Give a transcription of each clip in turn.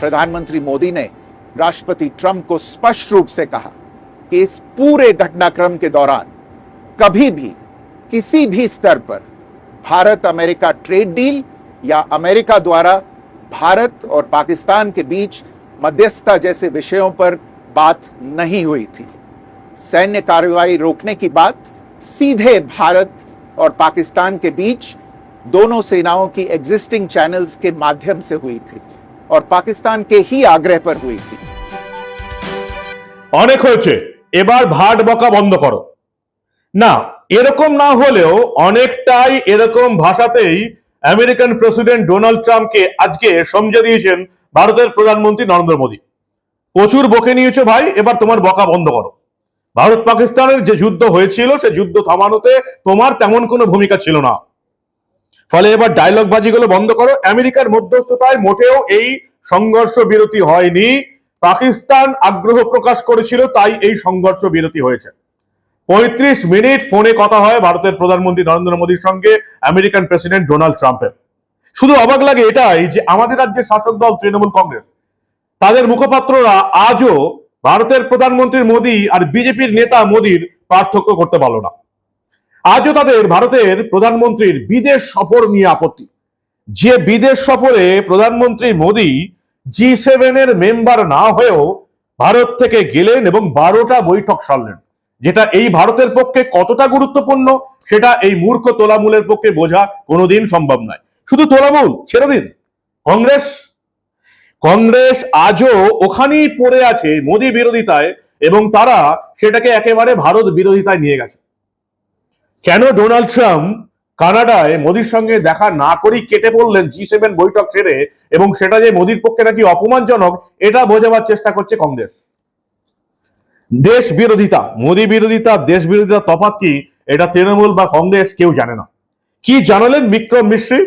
प्रधानमंत्री मोदी ने राष्ट्रपति ट्रंप को स्पष्ट रूप से कहा कि इस पूरे घटनाक्रम के दौरान कभी भी, किसी भी स्तर पर भारत अमेरिका ट्रेड डील या अमेरिका द्वारा भारत और पाकिस्तान के बीच मध्यस्थता जैसे विषयों पर बात नहीं हुई थी। सैन्य कार्रवाई रोकने की बात सीधे भारत और पाकिस्तान के बीच दोनों सेनाओं की एग्जिस्टिंग चैनल्स के माध्यम से हुई थी। और पाकिस्तान के ही आग्रह पर हुई थी অনেক হয়েছে এবার ভাট বকা বন্ধ করো না এরকম না হলেও অনেকটাই এরকম ভাষাতেই আমেরিকান প্রেসিডেন্ট ডোনাল্ড ট্রাম্পকে আজকে সমঝে দিয়েছেন ভারতের প্রধানমন্ত্রী নরেন্দ্র মোদী প্রচুর বকে নিয়েছো ভাই এবার তোমার বকা বন্ধ করো ভারত পাকিস্তানের যে যুদ্ধ হয়েছিল সে যুদ্ধ থামানোতে তোমার তেমন কোনো ভূমিকা ছিল না ফলে এবার ডায়লগ বাজিগুলো বন্ধ করো। আমেরিকার মধ্যস্থতায় মোটেও এই সংঘর্ষ বিরতি হয়নি। পাকিস্তান আগ্রহ প্রকাশ করেছিল, তাই এই সংঘর্ষ বিরতি হয়েছে। পঁয়ত্রিশ মিনিট ফোনে কথা হয় ভারতের প্রধানমন্ত্রী নরেন্দ্র মোদীর সঙ্গে আমেরিকান প্রেসিডেন্ট ডোনাল্ড ট্রাম্পের। শুধু অবাক লাগে এটাই যে আমাদের রাজ্যের শাসক দল তৃণমূল কংগ্রেস। তাদের মুখপাত্ররা আজও ভারতের প্রধানমন্ত্রী মোদী আর বিজেপির নেতা মোদীর পার্থক্য করতে পারল না। আজও তাদের ভারতের প্রধানমন্ত্রীর বিদেশ সফর নিয়ে আপত্তি। যে বিদেশ সফরে প্রধানমন্ত্রী মোদী জি সেভেনের মেম্বার না হয়েও ভারত থেকে গেলেন এবং বারোটা বৈঠক সারলেন, যেটা এই ভারতের পক্ষে কতটা গুরুত্বপূর্ণ সেটা এই মূর্খ তোলামূলের পক্ষে বোঝা কোনোদিন সম্ভব নয়। শুধু তোলামূল, ছেড়ে দিন। কংগ্রেস? কংগ্রেস আজও ওখানেই পড়ে আছে মোদী বিরোধিতায় এবং তারা সেটাকে একেবারে ভারত বিরোধিতায় নিয়ে গেছে। কেন ডোনাল্ড ট্রাম্প কানাডায় মোদির সঙ্গে দেখা না করেই কেটে পড়লেন জি সেভেন বৈঠক ছেড়ে এবং সেটা যে মোদির পক্ষে নাকি অপমানজনক, এটা বোঝাবার চেষ্টা করছে কংগ্রেস। দেশ বিরোধিতা, মোদী বিরোধিতা, দেশ বিরোধিতা তফাৎ কি, এটা তৃণমূল বা কংগ্রেস কেউ জানে না। কি জানালেন বিক্রম মিশ্রি?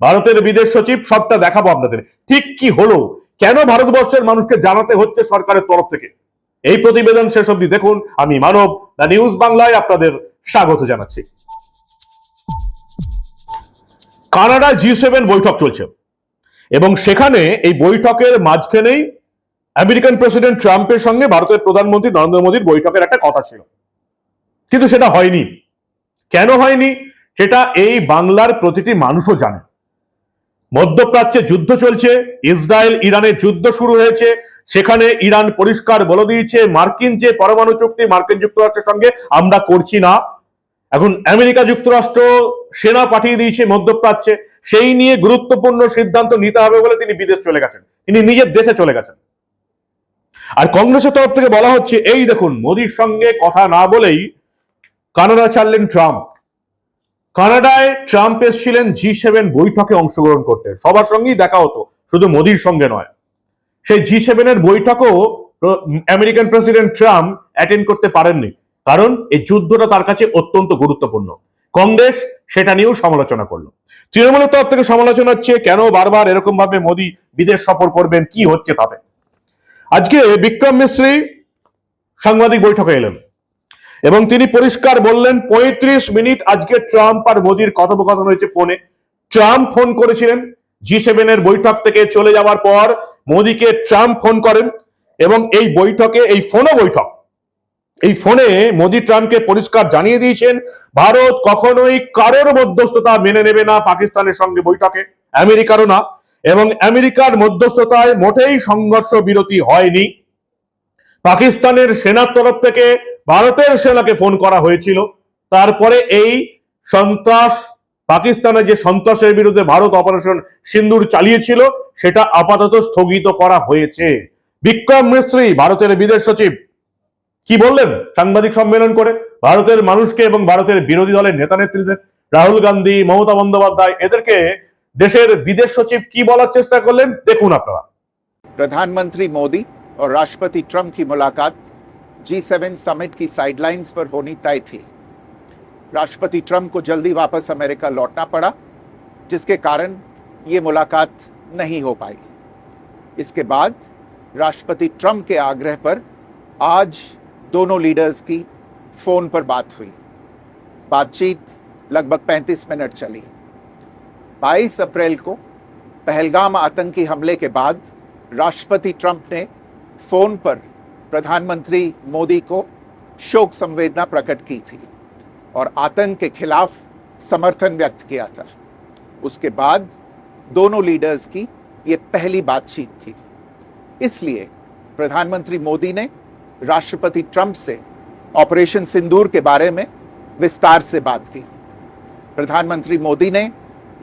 ভারতের বিদেশ সচিব, সবটা দেখাবো আপনাদের। ঠিক কি হলো? কেন ভারতবর্ষের মানুষকে জানাতে হচ্ছে সরকারের তরফ থেকে? এই প্রতিবেদন শেষ অব্দি দেখুন। আমি মানব, দ্য নিউজ বাংলায় আপনাদের স্বাগত জানাচ্ছি। কানাডা জি সেভেন বৈঠক চলছে। এবং সেখানে এই বৈঠকের মাঝখানেই আমেরিকান প্রেসিডেন্ট ট্রাম্পের সঙ্গে ভারতের প্রধানমন্ত্রী নরেন্দ্র মোদীর বৈঠকের একটা কথা ছিল। কিন্তু সেটা হয়নি। কেন হয়নি? সেটা এই বাংলার প্রতিটি মানুষও জানে। মধ্যপ্রাচ্যে যুদ্ধ চলছে, ইসরায়েল, ইরানের যুদ্ধ শুরু হয়েছে সেখানে ইরান পরিষ্কার বলে দিয়েছে, মার্কিন যে পরমাণু চুক্তি, মার্কিন যুক্তরাষ্ট্রের সঙ্গে আমরা করছি না। এখন আমেরিকা যুক্তরাষ্ট্র সেনা পাঠিয়ে দিয়েছে মধ্যপ্রাচ্যে, সেই নিয়ে গুরুত্বপূর্ণ সিদ্ধান্ত নিতে হবে বলে তিনি বিদেশ চলে গেছেন। তিনি নিজের দেশে চলে গেছেন। আর কংগ্রেসের তরফ থেকে বলা হচ্ছে, এই দেখুন, মোদির সঙ্গে কথা না বলেই কানাডা ছাড়লেন ট্রাম্প। কানাডায় ট্রাম্প এসেছিলেন জি সেভেন বৈঠকে অংশগ্রহণ করতে। সবার সঙ্গেই দেখা হতো, শুধু মোদির সঙ্গে নয়। সেই জি সেভেনের বৈঠকও আমেরিকান প্রেসিডেন্ট ট্রাম্প অ্যাটেন্ড করতে পারেননি। কারণ এই যুদ্ধটা তার কাছে অত্যন্ত গুরুত্বপূর্ণ। কংগ্রেস সেটা নিয়েও সমালোচনা করল। তৃণমূলের তরফ থেকে সমালোচনা হচ্ছে, কেন বারবার এরকম ভাবে মোদী বিদেশ সফর করবেন, কি হচ্ছে তাতে? আজকে বিক্রম মিশ্রি সাংবাদিক বৈঠকে এলেন। এবং তিনি পরিষ্কার বললেন, পঁয়ত্রিশ মিনিট আজকে ট্রাম্প আর মোদির কথোপকথন হয়েছে ফোনে। ট্রাম্প ফোন করেছিলেন জি সেভেনের বৈঠক থেকে চলে যাওয়ার পর মোদিকে ট্রাম্প ফোন করেন এবং এই বৈঠকে, এই ফোনও বৈঠক। এই ফোনে মোদি ট্রাম্পকে পরিষ্কার জানিয়ে দিয়েছেন, ভারত কখনোই কারোর মধ্যস্থতা মেনে নেবে না পাকিস্তানের সঙ্গে বৈঠকে। আমেরিকারও না। এবং আমেরিকার মধ্যস্থতায় মোটেই সংঘর্ষ বিরতি হয়নি। পাকিস্তানের সেনার তরফ থেকে ভারতের সেনাকে ফোন করা হয়েছিল। তারপরে এই সন্ত্রাস পাকিস্তানের যে সন্ত্রাসের বিরুদ্ধে ভারত অপারেশন সিন্দুর চালিয়েছিল সেটা আপাতত স্থগিত করা হয়েছে বিক্রম মিস্ত্রি ভারতের বিদেশ সচিব কি বললেন সাংবাদিক সম্মেলন করে ভারতের মানুষকে এবং ভারতের বিরোধী দলের নেতা নেত্রীদের রাহুল গান্ধী মমতা বন্দ্যোপাধ্যায় এদেরকে দেশের বিদেশ সচিব কি বলার চেষ্টা করলেন দেখুন আপনারা प्रधानमंत्री मोदी और राष्ट्रपति ट्रंप की मुलाकात जी सेवन समिट की साइडलाइंस पर होनी तय थी राष्ट्रपति ट्रंप को जल्दी वापस अमेरिका लौटना पड़ा, जिसके कारण ये मुलाकात नहीं हो पाई। इसके बाद राष्ट्रपति ट्रंप के आग्रह पर आज दोनों लीडर्स की फ़ोन पर बात हुई। बातचीत लगभग 35 मिनट चली। 22 अप्रैल को पहलगाम आतंकी हमले के बाद राष्ट्रपति ट्रंप ने फ़ोन पर प्रधानमंत्री मोदी को शोक संवेदना प्रकट की थी। और आतंक के खिलाफ समर्थन व्यक्त किया था। उसके बाद दोनों लीडर्स की ये पहली बातचीत थी। इसलिए प्रधानमंत्री मोदी ने राष्ट्रपति ट्रंप से ऑपरेशन सिंदूर के बारे में विस्तार से बात की। प्रधानमंत्री मोदी ने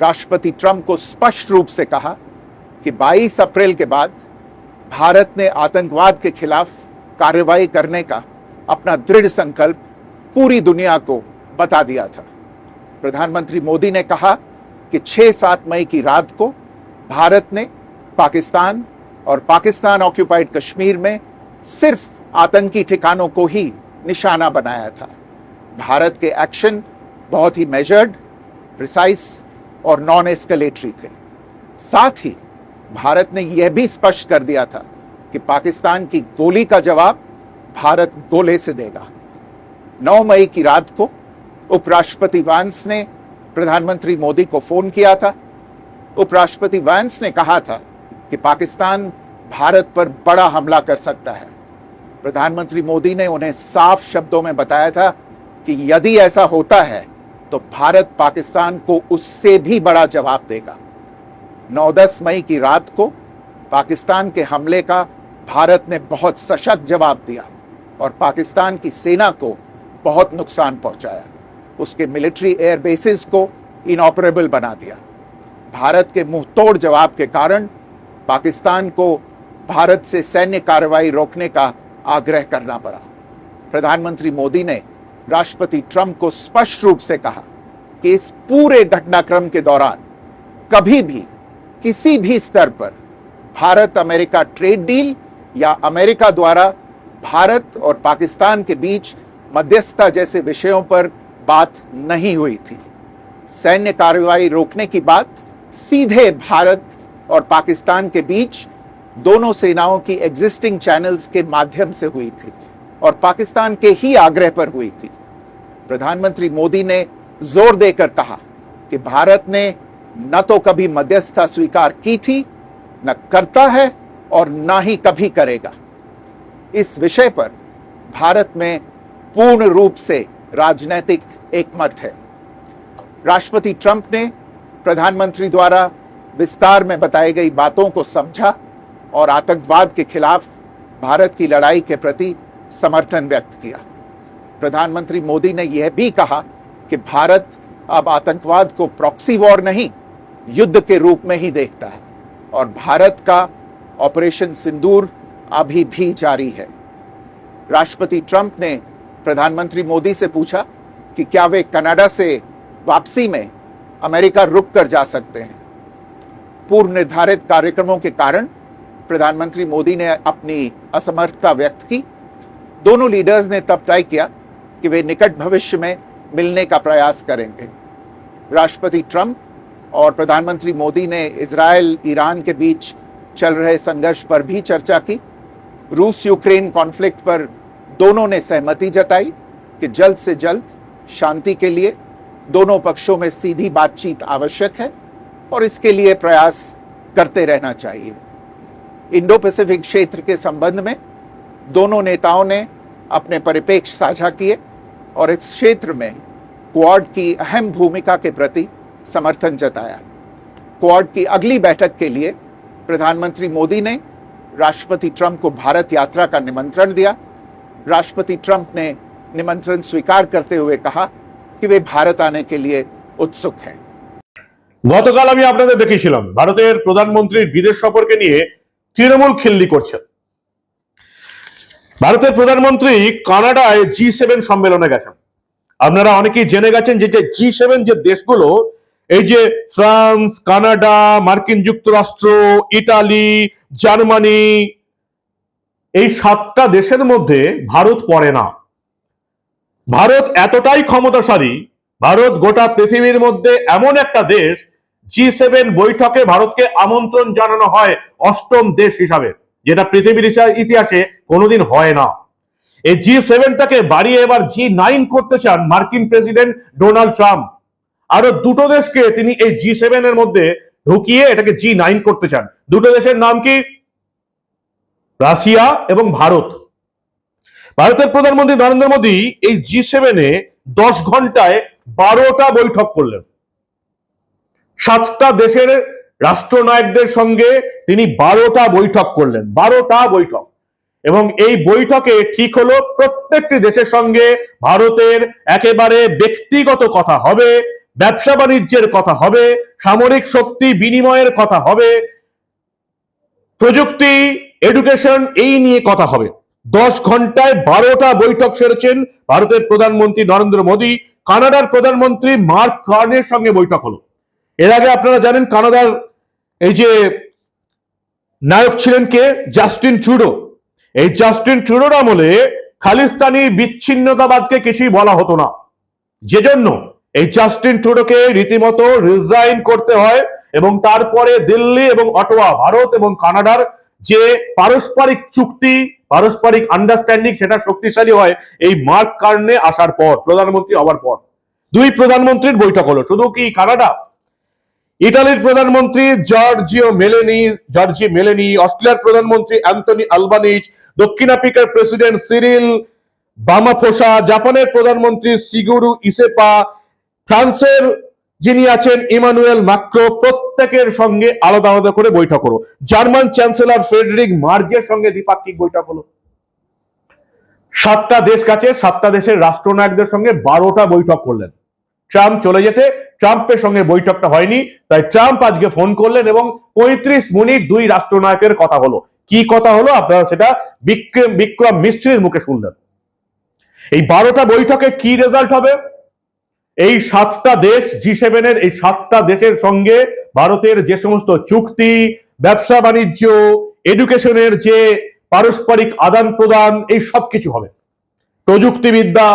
राष्ट्रपति ट्रंप को स्पष्ट रूप से कहा कि 22 अप्रैल के बाद भारत ने आतंकवाद के खिलाफ कार्रवाई करने का अपना दृढ़ संकल्प पूरी दुनिया को बता दिया था। प्रधानमंत्री मोदी ने कहा कि 6-7 मई की रात को भारत ने पाकिस्तान और पाकिस्तान ऑक्यूपाइड कश्मीर में सिर्फ़ आतंकी ठिकानों को ही निशाना बनाया था। भारत के एक्शन बहुत ही मेजर्ड प्रिसाइस और नॉन एस्केलेटरी थे। साथ ही भारत ने यह भी स्पष्ट कर दिया था कि पाकिस्तान की गोली का जवाब भारत गोले से देगा। 9 मई की रात को उपराष्ट्रपति वांस ने प्रधानमंत्री मोदी को फ़ोन किया था। उपराष्ट्रपति वांस ने कहा था कि पाकिस्तान भारत पर बड़ा हमला कर सकता है। प्रधानमंत्री मोदी ने उन्हें साफ़ शब्दों में बताया था कि यदि ऐसा होता है तो भारत पाकिस्तान को उससे भी बड़ा जवाब देगा। 9-10 मई की रात को पाकिस्तान के हमले का भारत ने बहुत सशक्त जवाब दिया और पाकिस्तान की सेना को बहुत नुकसान पहुँचाया। उसके मिलिट्री एयर बेसिस को इनऑपरेबल बना दिया। भारत के मुँह तोड़ जवाब के कारण पाकिस्तान को भारत से सैन्य कार्रवाई रोकने का आग्रह करना पड़ा। प्रधानमंत्री मोदी ने राष्ट्रपति ट्रंप को स्पष्ट रूप से कहा कि इस पूरे घटनाक्रम के दौरान कभी भी, किसी भी स्तर पर भारत अमेरिका ट्रेड डील या अमेरिका द्वारा भारत और पाकिस्तान के बीच मध्यस्थता जैसे विषयों पर बात नहीं हुई थी। सैन्य कार्रवाई रोकने की बात सीधे भारत और पाकिस्तान के बीच दोनों सेनाओं की एग्जिस्टिंग चैनल्स के माध्यम से हुई थी और पाकिस्तान के ही आग्रह पर हुई थी। प्रधानमंत्री मोदी ने ज़ोर देकर कहा कि भारत ने न तो कभी मध्यस्थता स्वीकार की थी, न करता है और न ही कभी करेगा। इस विषय पर भारत में पूर्ण रूप से राजनैतिक एकमत है। राष्ट्रपति ट्रंप ने प्रधानमंत्री द्वारा विस्तार में बताई गई बातों को समझा और आतंकवाद के खिलाफ भारत की लड़ाई के प्रति समर्थन व्यक्त किया। प्रधानमंत्री मोदी ने यह भी कहा कि भारत अब आतंकवाद को प्रॉक्सी वॉर नहीं, युद्ध के रूप में ही देखता है और भारत का ऑपरेशन सिंदूर अभी भी जारी है। राष्ट्रपति ट्रंप ने प्रधानमंत्री मोदी से पूछा कि क्या वे कनाडा से वापसी में अमेरिका रुक कर जा सकते हैं? पूर्व निर्धारित कार्यक्रमों के कारण प्रधानमंत्री मोदी ने अपनी असमर्थता व्यक्त की। दोनों लीडर्स ने तब तय किया कि वे निकट भविष्य में मिलने का प्रयास करेंगे। राष्ट्रपति ट्रंप और प्रधानमंत्री मोदी ने इसराइल ईरान के बीच चल रहे संघर्ष पर भी चर्चा की। रूस यूक्रेन कॉन्फ्लिक्ट पर दोनों ने सहमति जताई कि जल्द से जल्द शांति के लिए दोनों पक्षों में सीधी बातचीत आवश्यक है और इसके लिए प्रयास करते रहना चाहिए। इंडो पैसिफिक क्षेत्र के संबंध में दोनों नेताओं ने अपने परिप्रेक्ष्य साझा किए और इस क्षेत्र में क्वाड की अहम भूमिका के प्रति समर्थन जताया। क्वाड की अगली बैठक के लिए प्रधानमंत्री मोदी ने राष्ट्रपति ट्रंप को भारत यात्रा का निमंत्रण दिया। राष्ट्रपति ट्रंप ने निमंत्रण स्वीकार करते हुए कहा कि वे भारत आने के लिए उत्सुक हैं গতকাল আমি আপনাদের দেখিয়েছিলাম ভারতের প্রধানমন্ত্রীর বিদেশ সফরকে নিয়ে তৃণমূল খিল্লি করছে ভারতের প্রধানমন্ত্রী কানাডায় জি সেভেন সম্মেলনে গেছেন আপনারা অনেকেই জেনে গেছেন যে জি সেভেন যে দেশগুলো এই যে ফ্রান্স কানাডা মার্কিন যুক্তরাষ্ট্র ইটালি জার্মানি এই সাতটা দেশের মধ্যে ভারত পড়ে না। ভারত এতটাই ক্ষমতাশালী, ভারত গোটা পৃথিবীর মধ্যে এমন একটা দেশ জি সেভেন বৈঠকে ভারতকে আমন্ত্রণ জানানো হয় অষ্টম দেশ হিসাবে, যেটা পৃথিবীর ইতিহা- ইতিহাসে কোনোদিন হয় না। এই জি সেভেনটাকে বাড়িয়ে এবার জি নাইন করতে চান মার্কিন প্রেসিডেন্ট ডোনাল্ড ট্রাম্প। আরও দুটো দেশকে তিনি এই জি সেভেন এর মধ্যে ঢুকিয়ে এটাকে জি নাইন করতে চান। দুটো দেশের নাম কি? রাশিয়া এবং ভারত। ভারতের প্রধানমন্ত্রী নরেন্দ্র মোদী এই জি সেভেনে দশ ঘন্টায় বারোটা বৈঠক করলেন। সাতটা দেশের রাষ্ট্রনায়কদের সঙ্গে তিনি বারোটা বৈঠক করলেন, বারোটা বৈঠক। এবং এই বৈঠকে ঠিক হলো প্রত্যেকটি দেশের সঙ্গে ভারতের একেবারে ব্যক্তিগত কথা হবে, ব্যবসা বাণিজ্যের কথা হবে, সামরিক শক্তি বিনিময়ের কথা হবে, প্রযুক্তি এডুকেশন এই নিয়ে কথা হবে। দশ ঘন্টায় বারোটা বৈঠক সেরেছেন ভারতের প্রধানমন্ত্রী নরেন্দ্র মোদী। কানাডার প্রধানমন্ত্রী মার্ক কার্নের সঙ্গে বৈঠক হলো। এর আগে আপনারা জানেন কানাডার এই যে নায়ক ছিলেন কে? Justin Trudeau. এই জাস্টিন ট্রুডোর আমলে খালিস্তানি বিচ্ছিন্নতাবাদকে কিছুই বলা হতো না। যে জন্য এই জাস্টিন ট্রুডোকে রীতিমতো রিজাইন করতে হয় এবং তারপরে দিল্লি এবং অটোয়া ভারত এবং কানাডার যে পারস্পরিক চুক্তি, পারস্পরিক আন্ডারস্ট্যান্ডিং সেটা শক্তিশালী হয় এই মার্ক কার্নে আসার পর, প্রধানমন্ত্রী হওয়ার পর। দুই প্রধানমন্ত্রীর বৈঠক হলো, শুধু কি কানাডা? ইটালির প্রধানমন্ত্রী জর্জিও মেলেনি জর্জি মেলেনি অস্ট্রেলিয়ার প্রধানমন্ত্রী অ্যান্টনি আলবানিজ দক্ষিণ আফ্রিকার প্রেসিডেন্ট সিরিল বামাফোসা, জাপানের প্রধানমন্ত্রী সিগুরু ইসেপা ফ্রান্সের যিনি আছেন ইমানুয়েল মাক্রো প্রত্যেকের সঙ্গে আলাদা আলাদা করে বৈঠক হলো। জার্মান চ্যান্সেলর ফ্রেডরিক মার্জের সঙ্গে দ্বিপাক্ষিক বৈঠক হলো। সাতটা দেশ কাছে সাতটা দেশের রাষ্ট্রনায়কদের সঙ্গে বারোটা বৈঠক করলেন। ট্রাম্প চলে যেতে ট্রাম্পের সঙ্গে বৈঠকটা হয়নি, তাই ট্রাম্প আজকে ফোন করলেন এবং পঁয়ত্রিশ মিনিট দুই রাষ্ট্রনায়কের কথা হলো। কি কথা হলো? আপনারা সেটা বিক্রম বিক্রম মিস্ত্রির মুখে শুনলেন। এই বারোটা বৈঠকে কি রেজাল্ট হবে? এই সাতটা দেশ জি সেভেনের এই সাতটা দেশের সঙ্গে ভারতের যে সমস্ত চুক্তি, ব্যবসা বাণিজ্য এডুকেশনের যে পারস্পরিক আদান প্রদান, এই সব কিছু হবে। প্রযুক্তিবিদ্যা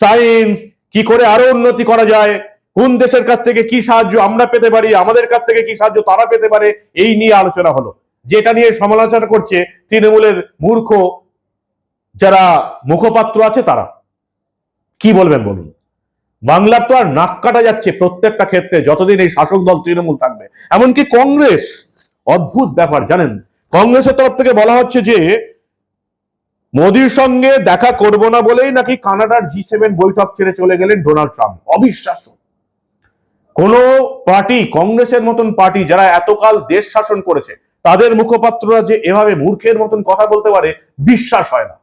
সায়েন্স কি করে আরও উন্নতি করা যায়, কোন দেশের কাছ থেকে কি সাহায্য আমরা পেতে পারি, আমাদের কাছ থেকে কি সাহায্য তারা পেতে পারে, এই নিয়ে আলোচনা হলো। যেটা নিয়ে সমালোচনা করছে তৃণমূলের মূর্খ যারা মুখপাত্র আছে তারা। কি বলবেন বলুন? বাংলার তো আর নাক কাটা যাচ্ছে প্রত্যেকটা ক্ষেত্রে যতদিন এই শাসক দল তৃণমূল থাকবে। এমনকি কংগ্রেস, অদ্ভুত ব্যাপার, জানেন? কংগ্রেসের তরফ থেকে বলা হচ্ছে যে, মোদির সঙ্গে দেখা করব না বলেই নাকি কানাডার জি সেভেন বৈঠক ছেড়ে চলে গেলেন ডোনাল্ড ট্রাম্প। অবিশ্বাস্য। কোন পার্টি, কংগ্রেসের মতন পার্টি যারা এতকাল দেশ শাসন করেছে, তাদের মুখপাত্ররা যে এভাবে মূর্খের মতন কথা বলতে পারে, বিশ্বাস হয় না।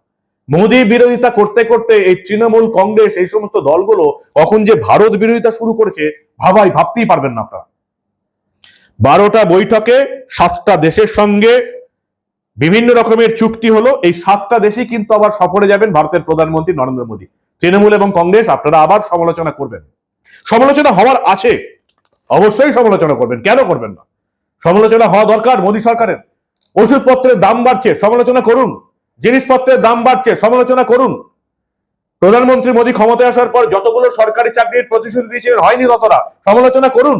মোদী বিরোধিতা করতে করতে এই তৃণমূল কংগ্রেস, এই সমস্ত দলগুলো কখন যে ভারত বিরোধিতা শুরু করেছে, ভাবাই, ভাবতেই পারবেন না আপনারা। বারোটা বৈঠকে সাতটা দেশের সঙ্গে বিভিন্ন রকমের চুক্তি হলো, এই সাতটা দেশই কিন্তু আবার সফরে যাবেন ভারতের প্রধানমন্ত্রী নরেন্দ্র মোদী। তৃণমূল এবং কংগ্রেস, আপনারা আবার সমালোচনা করবেন। সমালোচনা হওয়ার আছে, অবশ্যই সমালোচনা করবেন, কেন করবেন না? সমালোচনা হওয়া দরকার মোদী সরকারের। ওষুধপত্রের দাম বাড়ছে, সমালোচনা করুন। জিনিসপত্রের দাম বাড়ছে, সমালোচনা করুন। প্রধানমন্ত্রী মোদী ক্ষমতায় আসার পর যতগুলো সরকারি চাকরির প্রতিশ্রুতি দিয়েছিলেন, হয়নি ততটা। সমালোচনা করুন।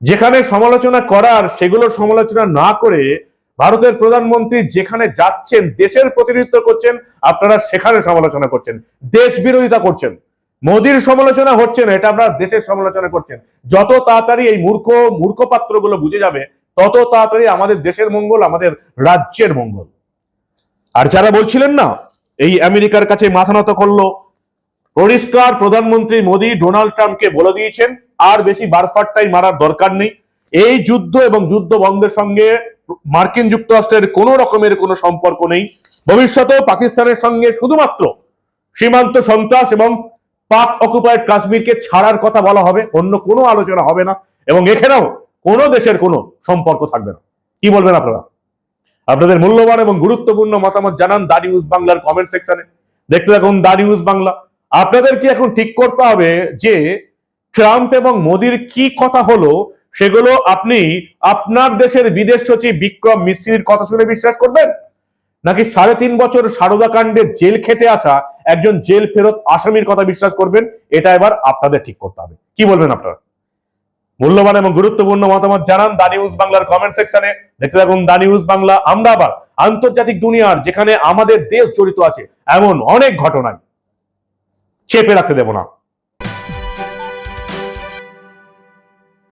যেখানে সমালোচনা করার, সেগুলো সমালোচনা না করে ভারতের প্রধানমন্ত্রী যেখানে যাচ্ছেন, দেশের প্রতিনিধিত্ব করছেন, আপনারা সেখানে সমালোচনা করছেন, দেশ বিরোধিতা করছেন। মোদির সমালোচনা হচ্ছে না, এটা আপনারা দেশের সমালোচনা করছেন। যত তাড়াতাড়ি এই মূর্খ মূর্খ পাত্রগুলো বুঝে যাবে, তত তাড়াতাড়ি আমাদের দেশের মঙ্গল, আমাদের রাজ্যের মঙ্গল। আর যারা বলছিলেন না, এই আমেরিকার কাছে মাথা নত করল, পরিষ্কার প্রধানমন্ত্রী মোদী ডোনাল্ড ট্রাম্পকে বলে দিয়েছেন, আর বেশি বারফারটাই মারার দরকার নেই। এই যুদ্ধ এবং যুদ্ধ বন্ধের সঙ্গে মার্কিন যুক্তরাষ্ট্রের কোনো রকমের কোনো সম্পর্ক নেই। ভবিষ্যতেও পাকিস্তানের সঙ্গে শুধুমাত্র সীমান্ত সন্ত্রাস এবং পাক অকুপায়েড কাশ্মীরকে ছাড়ার কথা বলা হবে, অন্য কোনো আলোচনা হবে না, এবং এখানেও কোনো দেশের কোনো সম্পর্ক থাকবে না। কি বলবেন আপনারা? আপনাদের মূল্যবান এবং গুরুত্বপূর্ণ মতামত জানান দা নিউজ বাংলার কমেন্ট সেকশনে দেখতে থাকুন দা নিউজ বাংলা। আপনাদের কি এখন ঠিক করতে হবে যে ট্রাম্প এবং মোদির কি কথা হলো সেগুলো আপনি আপনার দেশের বিদেশ সচিব বিক্রম মিস্ত্রির কথা শুনে বিশ্বাস করবেন? নাকি সাড়ে তিন বছর সারদা কাণ্ডে জেল খেটে আসা একজন জেল ফেরত আসামির কথা বিশ্বাস করবেন? এটা এবার আপনাদের ঠিক করতে হবে। কি বলবেন আপনারা? মূল্যবান এবং গুরুত্বপূর্ণ মতামত জানান দা নিউজ বাংলার কমেন্ট সেকশনে দেখতে থাকুন দা নিউজ বাংলা, আমদাবাদ, আন্তর্জাতিক দুনিয়ার যেখানে আমাদের দেশ জড়িত আছে, এমন অনেক ঘটনায় চেপে রাখতে দেব না।